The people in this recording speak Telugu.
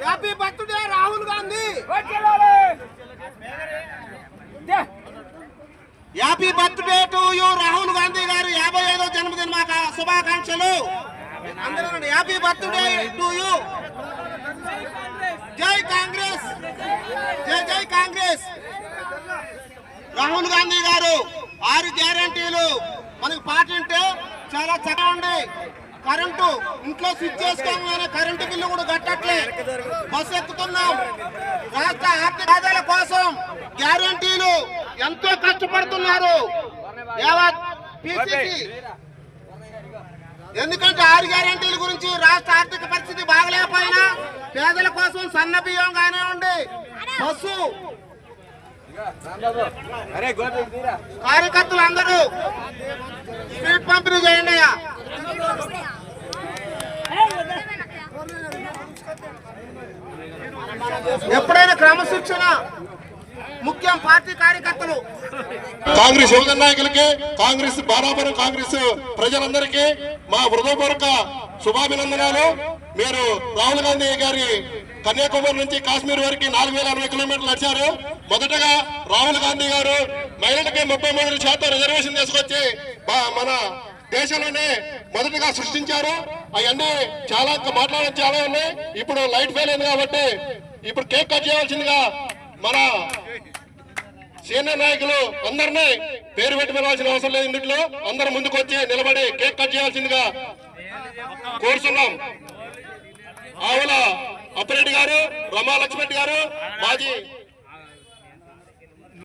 Happy birthday Rahul Gandhi happy birthday to you Rahul Gandhi గారు. యాభై ఐదో జన్మదిన మాకు శుభాకాంక్షలు. అందరూ హ్యాపీ బర్త్డే టు యూ జై కాంగ్రెస్. జై జై కాంగ్రెస్. రాహుల్ గాంధీ గారు ఆరు గ్యారంటీలు చాలా చక్కగా ఉంది కరెంటు ఇంట్లో స్విచ్ చేసుకోగానే కరెంటు బిల్లు కూడా కట్టట్లే. బస్సు ఎక్కుతున్నాం. రాష్ట్ర ఆర్థిక ఆదాయాల కోసం గ్యారంటీలు ఎంతో కష్టపడుతున్నారు. ఎందుకంటే ఆరు గ్యారంటీల గురించి రాష్ట్ర ఆర్థిక పరిస్థితి బాగలేకపోయినా పేదల కోసం సన్న బియ్యం కానివ్వండి బస్సు. కార్యకర్తలు అందరూ పంపిణీ చేయండి అయ్యా. ఎప్పుడైనా క్రమశిక్షణ ముఖ్యం పార్టీ కార్యకర్తలు. కాంగ్రెస్ యువజన నాయకులకి కాంగ్రెస్ బారాపురం కాంగ్రెస్ ప్రజలందరికీ మా హృదయపూర్వక శుభాభినందనాలు. మీరు రాహుల్ గాంధీ గారి కన్యాకుమారి నుంచి కాశ్మీర్ వరకు నాలుగు వేల అరవై కిలోమీటర్లు నడిచారు. మొదటగా రాహుల్ గాంధీ గారు మహిళలకి ముప్పై మూడు శాతం రిజర్వేషన్ తీసుకొచ్చి మన దేశంలోనే మొదటగా సృష్టించారు. అవన్నీ చాలా మాట్లాడడం చాలా ఉన్నాయి. ఇప్పుడు లైట్ ఫెయిల్ అయింది కాబట్టి ఇప్పుడు కేక్ కట్ చేయాల్సిందిగా మన సీనియర్ నాయకులు అందరినీ పేరు పెట్టి పిలవాల్సిన అవసరం లేదు ఇందులో. అందరూ ముందుకు వచ్చి నిలబడి కేక్ కట్ చేయాల్సిందిగా కోరుతున్నాం. ఆవుల అప్పిరెడ్డి గారు రమాలక్ష్మి రెడ్డి గారు మాజీ